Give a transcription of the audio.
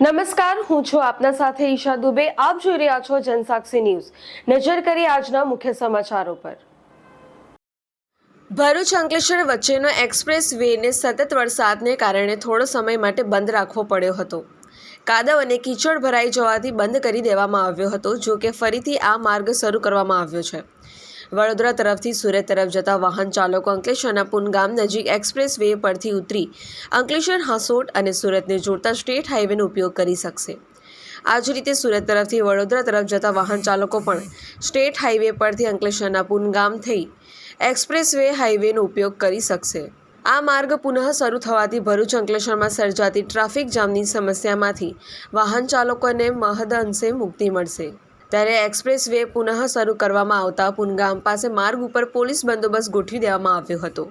નમસ્કાર, હું છું આપના સાથે ઈશા દુબે. આપ જોઈ રહ્યા છો જનસાક્ષી ન્યૂઝ. નજર કરી આજના મુખ્ય સમાચારો પર. ભરૂચ અંકલેશ્વર વચ્ચેનો એક્સપ્રેસ વેને સતત વરસાદને કારણે થોડો સમય માટે બંધ રાખવો પડ્યો હતો. કાદવ અને કીચડ ભરાઈ જવાથી બંધ કરી દેવામાં આવ્યો હતો જો કે ફરીથી આ માર્ગ શરૂ કરવામાં આવ્યો છે. વડોદરા તરફથી સુરત તરફ જતા વાહન ચાલકો અંકલેશ્વરના પુનગામ નજીક એક્સપ્રેસ વે પરથી ઉતરી અંકલેશ્વર હાંસોટ અને સુરતને જોડતા સ્ટેટ હાઈવેનો ઉપયોગ કરી શકશે. આ જ રીતે સુરત તરફથી વડોદરા તરફ જતા વાહન ચાલકો પણ સ્ટેટ હાઈવે પરથી અંકલેશ્વરના પુનગામ થઈ એક્સપ્રેસ વે હાઈવેનો ઉપયોગ કરી શકશે. આ માર્ગ પુનઃ શરૂ થવાથી ભરૂચ અંકલેશ્વરમાં સર્જાતી ટ્રાફિક જામની સમસ્યામાંથી વાહન ચાલકોને મહદ અંશે મુક્તિ મળશે. ત્યારે એક્સપ્રેસ વે પુનઃ શરૂ કરવામાં આવતા પુનગામ પાસે માર્ગ ઉપર પોલીસ બંદોબસ્ત ગોઠવી દેવામાં આવ્યો હતો.